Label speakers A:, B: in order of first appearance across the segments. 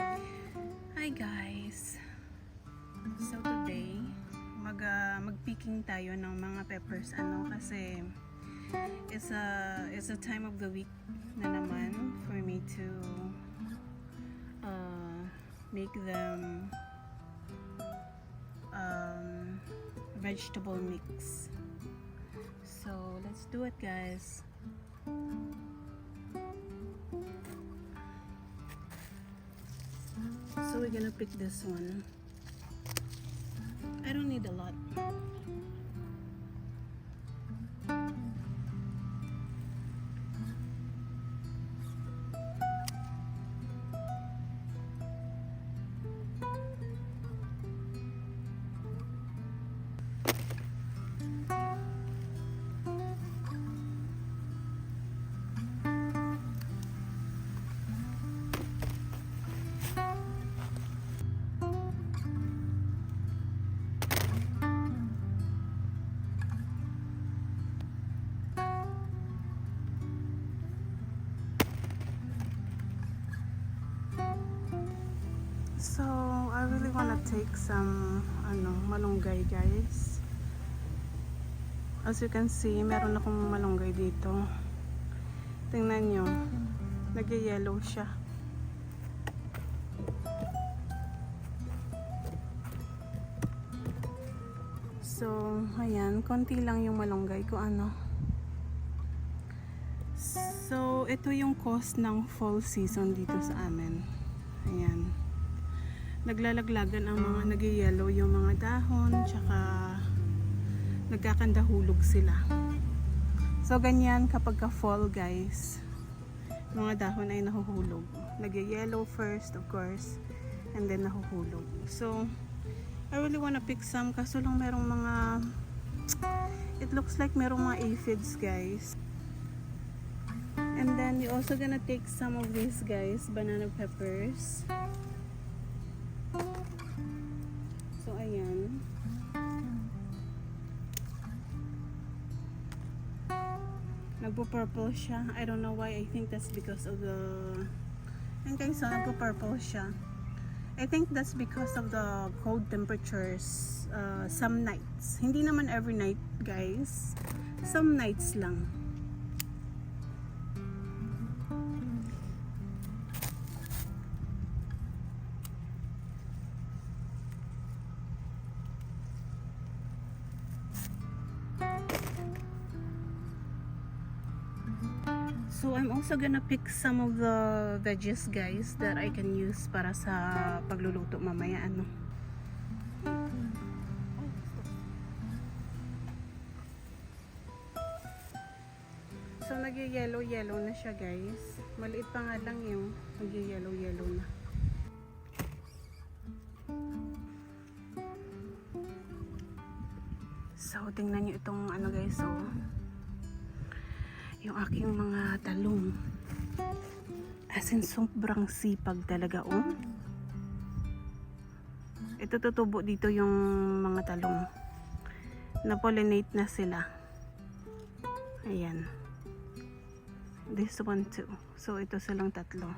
A: Hi guys! So today, mag, ah, mag-picking tayo ng mga peppers ano kasi it's a, it's a time of the week na naman for me to uh, make them um, vegetable mix. So let's do it guys. So we're gonna pick this one. I don't need a lot. So, I really wanna take some ano, malunggay guys. As you can see, meron akong malunggay dito. Tingnan nyo. Nag-yellow siya. So, ayan. Konti lang yung malunggay ko ano. So, ito yung cost ng fall season dito sa amin. Ayan naglalaglagan ang mga nag-yellow yung mga dahon tsaka nagkakandahulog sila. So ganyan kapag ka fall guys mga dahon ay nahuhulog. Nag-yellow first of course and then nahuhulog. So I really wanna pick some kaso lang merong mga it looks like merong mga aphids guys. And then we also gonna take some of these guys banana peppers Nagpo-purple siya. I don't know why. I think that's because of the... Ayan guys, so nagpo-purple siya. I think that's because of the cold temperatures uh, some nights. Hindi naman every night, guys. Some nights lang. So I'm also gonna pick some of the veggies guys that I can use para sa pagluluto mamaya ano. So nag-yellow yellow na siya guys. Maliit pa nga lang yung nag-yellow yellow na. So tingnan niyo itong ano guys oh yung aking mga talong. As in, sobrang sipag talaga, oh. Ito tutubo dito yung mga talong. Na-pollinate na sila. Ayan. This one too. So, ito silang tatlo.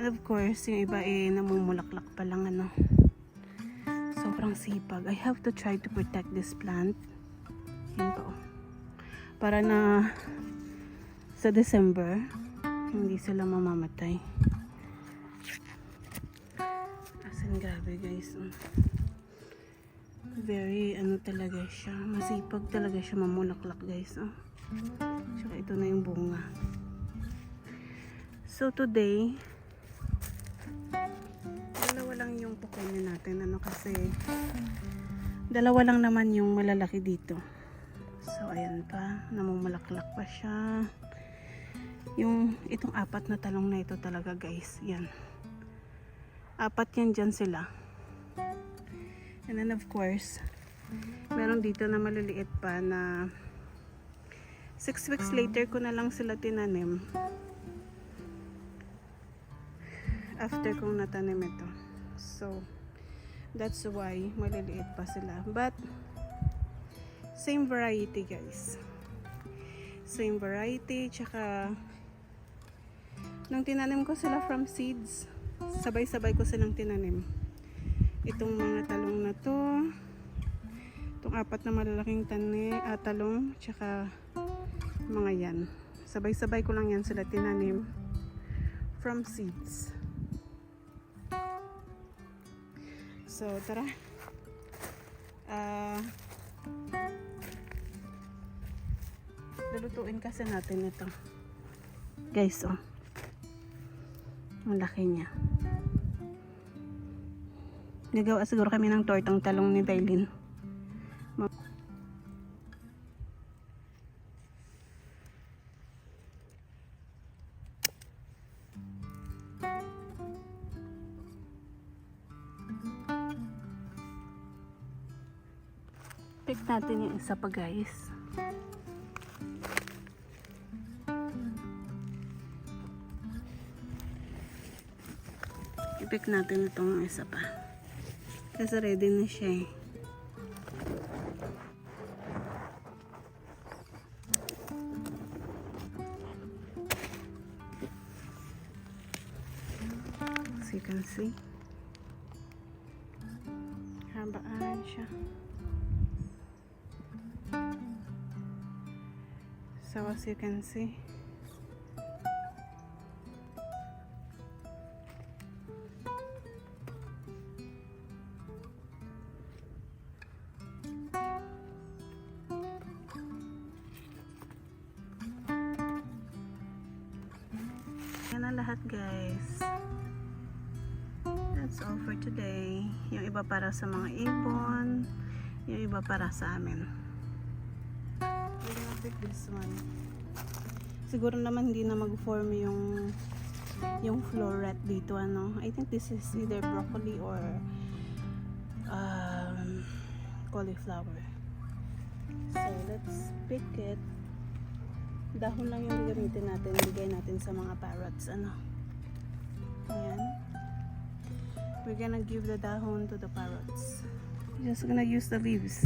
A: And of course, yung iba eh, namumulaklak pa lang, ano. Sobrang sipag. I have to try to protect this plant. Yan po. Para na sa December, hindi sila mamamatay. As in, grabe guys. Very, ano talaga siya. Masipag talaga siya mamulaklak guys. Oh. Tsaka ito na yung bunga. So today, dalawa lang yung kukunin natin. Ano kasi, dalawa lang naman yung malalaki dito. So, ayan pa. Namumulaklak pa siya yung itong apat na talong na ito talaga guys yan. Apat yan dyan sila. And then of course meron dito na maliliit pa na 6 weeks later ko na lang sila tinanim. After kong natanim ito. So that's why maliliit pa sila. But same variety guys. Same variety tsaka nung tinanim ko sila from seeds sabay-sabay ko silang tinanim. Itong mga talong na to, itong apat na malalaking tani, ah, talong, tsaka mga yan. Sabay-sabay ko lang yan sila tinanim from seeds. So, tara. Ah, lulutuin kasi natin ito. Guys, oh. Ang laki niya. Nagawa siguro kami ng tortang talong ni Dailin. Pick natin yung isa pa guys. I-pick natin itong isa pa. Kasi ready na siya eh. As you can see. Habaan siya. So as you can see, para sa mga ibon, yung iba para sa amin. Gonna pick this one. Siguro naman hindi na mag-form yung yung floret dito ano. I think this is either broccoli or um, cauliflower. So let's pick it. Dahon lang yung gagamitin natin. Bigay natin sa mga parrots. Ano? Ayan. We're gonna give the dahon to the parrots. Just gonna use the leaves.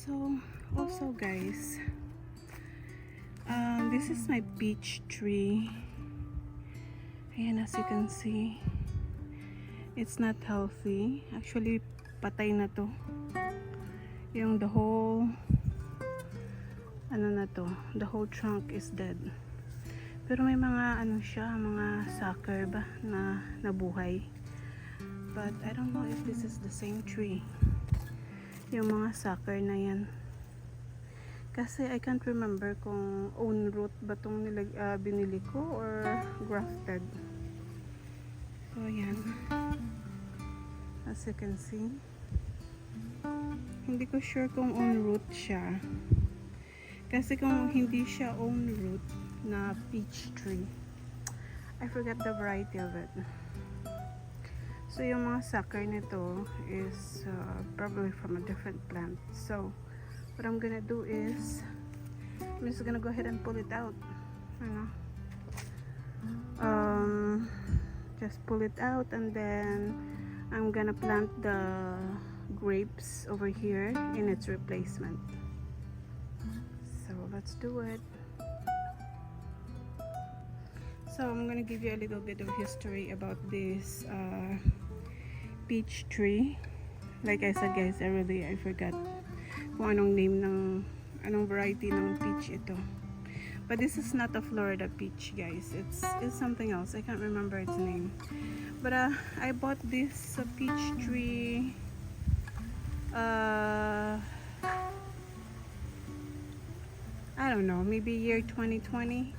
A: So, also guys, um, this is my peach tree. Ayan, as you can see, it's not healthy. Actually, patay na to. Yung the whole, ano na to, the whole trunk is dead. Pero may mga ano siya, mga sucker ba na nabuhay. But I don't know if this is the same tree yung mga sucker na yan. Kasi I can't remember kung own root ba tong nilag, ah, binili ko or grafted. So, yan. As you can see. Hindi ko sure kung own root siya. Kasi kung hindi siya own root na peach tree, I forgot the variety of it. So, yung mga sucker nito is uh, probably from a different plant. So, what I'm gonna do is, I'm just gonna go ahead and pull it out. Ano? Um, just pull it out and then I'm gonna plant the grapes over here in its replacement. So, let's do it. So I'm gonna give you a little bit of history about this uh, peach tree. Like I said guys, I really I forgot kung anong name ng anong variety ng peach ito. But this is not a Florida peach guys. It's it's something else. I can't remember its name. But uh, I bought this uh, peach tree uh, I don't know, maybe year 2020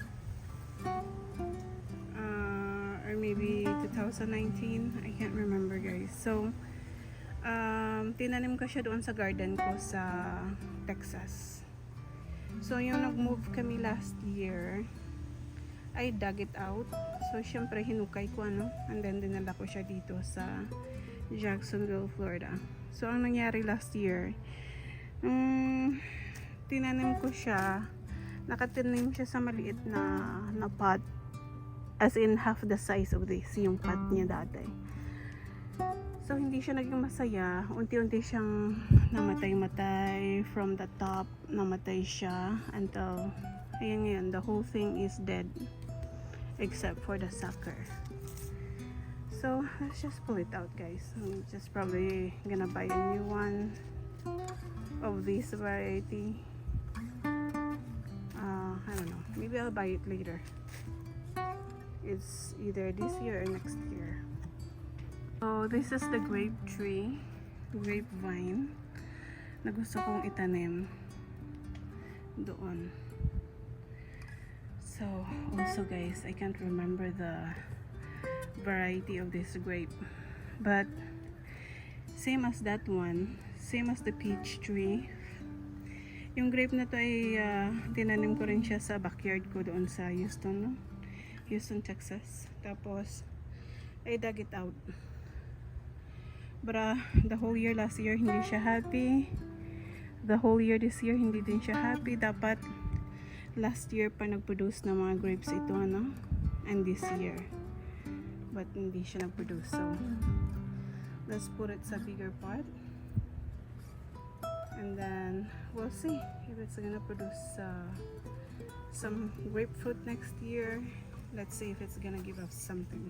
A: 2019 I can't remember guys so Um, tinanim ko siya doon sa garden ko sa Texas. So, yung nag-move kami last year, I dug it out. So, syempre, hinukay ko, ano. And then, dinala ko siya dito sa Jacksonville, Florida. So, ang nangyari last year, um, tinanim ko siya, nakatinim siya sa maliit na, na pot. As in, half the size of this, yung pot niya dati. So, hindi siya naging masaya. Unti-unti siyang namatay-matay from the top. Namatay siya until, ayan ngayon, the whole thing is dead. Except for the sucker. So, let's just pull it out, guys. I'm just probably gonna buy a new one of this variety. Uh, I don't know. Maybe I'll buy it later. It's either this year or next year. So, this is the grape tree, grapevine, na gusto kong itanim doon. So, also guys, I can't remember the variety of this grape. But, same as that one, same as the peach tree, yung grape na to ay ah, tinanim ko rin siya sa backyard ko doon sa Houston, no? Houston, Texas. Tapos, I dug it out. Uh, the whole year last year, hindi siya happy. The whole year this year, hindi din siya happy. Dapat last year pa nag-produce ng mga grapes ito, ano? And this year. But hindi siya nag-produce. So, let's put it sa bigger pot. And then, we'll see if it's gonna produce uh, some grapefruit next year. Let's see if it's gonna give us something.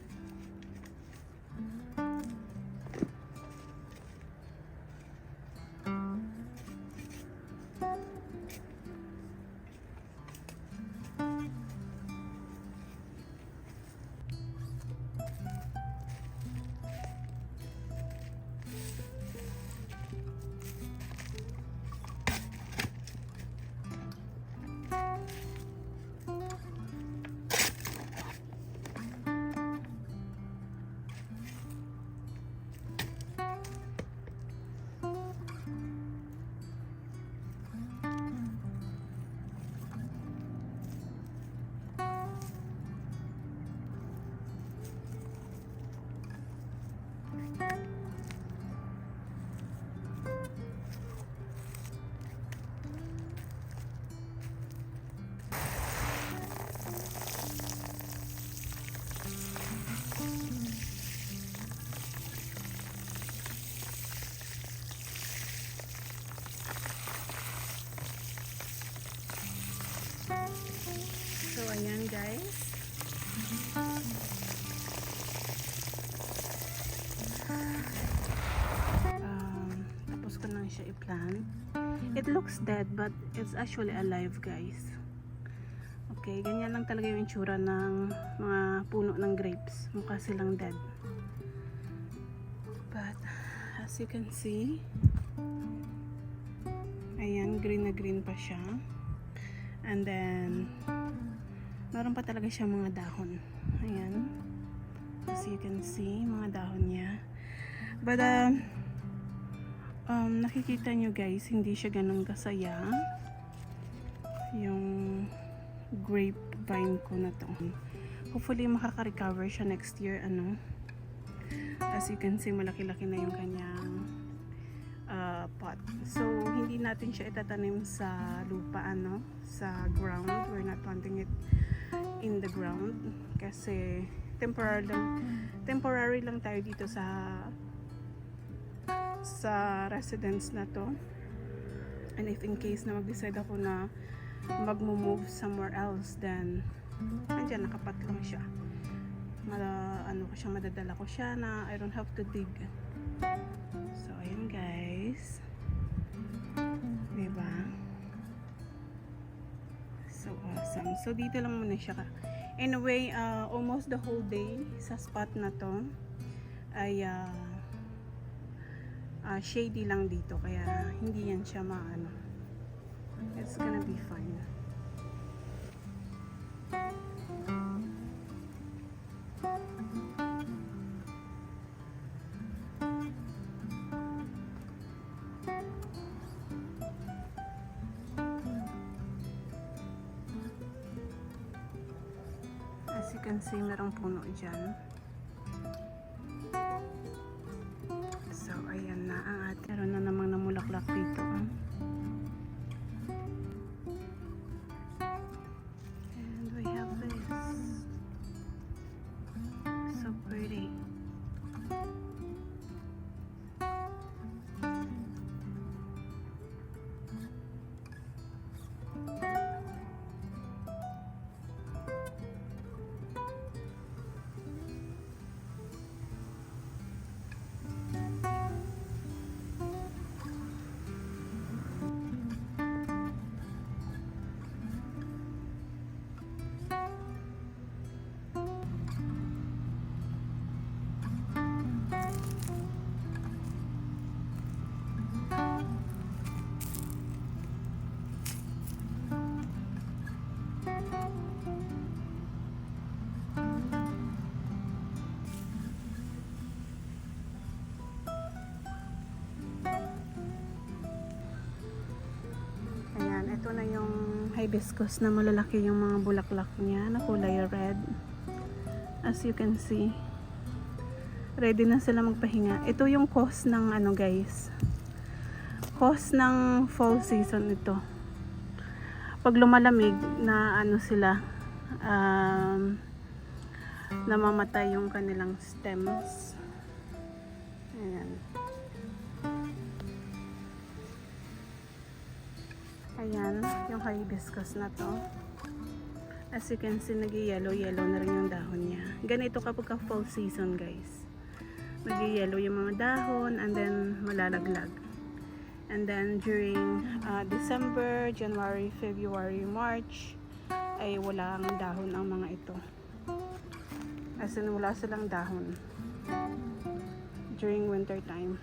A: siya i-plant. It looks dead but it's actually alive guys. Okay, ganyan lang talaga yung itsura ng mga puno ng grapes. Mukha silang dead. But, as you can see, ayan, green na green pa siya. And then, meron pa talaga siya mga dahon. Ayan. As you can see, mga dahon niya. But, um, um, nakikita nyo guys, hindi siya ganun kasaya. Yung grapevine ko na to. Hopefully, makaka-recover siya next year, ano. As you can see, malaki-laki na yung kanyang uh, pot. So, hindi natin siya itatanim sa lupa, ano, sa ground. We're not planting it in the ground kasi temporary lang, temporary lang tayo dito sa sa residence na to. And if in case na mag-decide ako na mag-move somewhere else, then andyan, nakapat lang siya. Mala, ano ko siya, madadala ko siya na I don't have to dig. So, ayun guys. Diba? So, awesome. So, dito lang muna siya. ka- Anyway, uh, almost the whole day sa spot na to ay uh, uh, shady lang dito. Kaya, hindi yan siya maano. It's gonna be fine. As you can see, merong puno dyan. Hibiscus na malalaki yung mga bulaklak niya na kulay red. As you can see, ready na sila magpahinga. Ito yung cause ng ano guys, cause ng fall season ito. Pag lumalamig na ano sila, um, namamatay yung kanilang stems. Ayan. Ayan, yung hibiscus na to. As you can see, nag-yellow-yellow na rin yung dahon niya. Ganito kapag ka fall season, guys. Nag-yellow yung mga dahon and then malalaglag. And then during uh, December, January, February, March, ay wala ang dahon ang mga ito. As in, wala silang dahon during winter time.